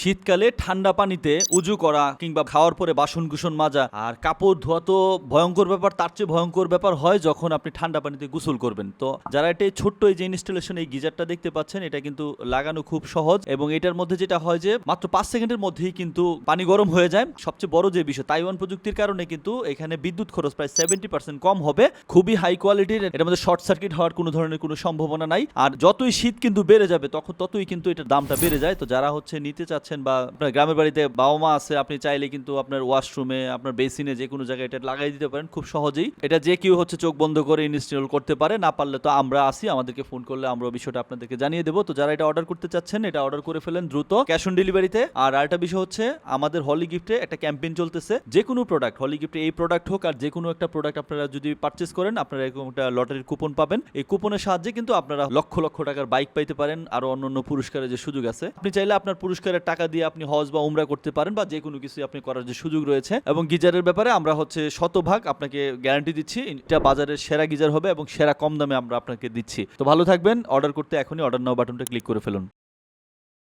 শীতকালে ঠান্ডা পানিতে উজু করা কিংবা খাওয়ার পরে বাসন কুসন মাজা আর কাপড় ধোয়া তো ভয়ঙ্কর ব্যাপার, তার চেয়ে ভয়ঙ্কর ব্যাপার হয় যখন আপনি ঠান্ডা পানিতে গোসল করবেন। তো যারা এটা ছোট্ট এই যে ইনস্টলেশন এই গিজারটা দেখতে পাচ্ছেন, এটা কিন্তু লাগানো খুব সহজ এবং এটার মধ্যে যেটা হয় যে মাত্র পাঁচ সেকেন্ডের মধ্যেই কিন্তু পানি গরম হয়ে যায়। সবচেয়ে বড় যে বিষয়, তাইওয়ান প্রযুক্তির কারণে কিন্তু এখানে বিদ্যুৎ খরচ প্রায় সেভেন্টি পার্সেন্ট কম হবে। খুবই হাই কোয়ালিটির এটার মধ্যে শর্ট সার্কিট হওয়ার কোনো ধরনের কোনো সম্ভাবনা নাই। আর যতই শীত কিন্তু বেড়ে যাবে, তখন ততই কিন্তু এটার দামটা বেড়ে যায়। তো যারা হচ্ছে নিতে চাচ্ছেন বা আপনার গ্রামের বাড়িতে বাবা মা আছে, আপনি চাইলে কিন্তু আপনার ওয়াশরুমে আপনার বেসিনে যে কোনো জায়গায় এটা লাগাই দিতে পারেন খুব সহজেই। এটা যে কেউ হচ্ছে চোখ বন্ধ করে ইনস্টল করতে পারে, না পারলে তো আমরা আসি, আমাদেরকে ফোন করলে আমরা বিষয়টা আপনাদেরকে জানিয়ে দেবো। তো যারা এটা অর্ডার করতে চাচ্ছেন, এটা অর্ডার করে ফেলেন দ্রুত। ক্যাশ অন ডেলিভারিতে আর আরেকটা বিষয় হচ্ছে, আমাদের হলি গিফটে একটা ক্যাম্পেইন চলতেছে। যে কোনো প্রোডাক্ট হলি গিফটে এই প্রোডাক্ট হোক আর যে কোনো একটা প্রোডাক্ট আপনারা যদি পারচেস করেন, আপনারা এরকম একটা লটারির কুপন পাবেন। এই কুপনের সাহায্যে কিন্তু আপনারা লক্ষ লক্ষ টাকার বাইক পাইতে পারেন, আর অন্য পুরস্কারের যে সুযোগ আছে। আপনি চাইলে আপনার পুরস্কারের টাকা দিয়ে আপনি হজ বা উমরা করতে পারেন বা যে কোনো কিছু আপনি করার যে সুযোগ রয়েছে। এবং গিজারের ব্যাপারে আমরা হচ্ছে শতভাগ আপনাকে গ্যারান্টি দিচ্ছি, এটা বাজারের সেরা গিজার হবে এবং সেরা কম দামে আমরা আপনাকে দিচ্ছি। তো ভালো থাকবেন অর্ডার করতে এখনই অর্ডার নাও বাটনটা ক্লিক করে ফেলুন।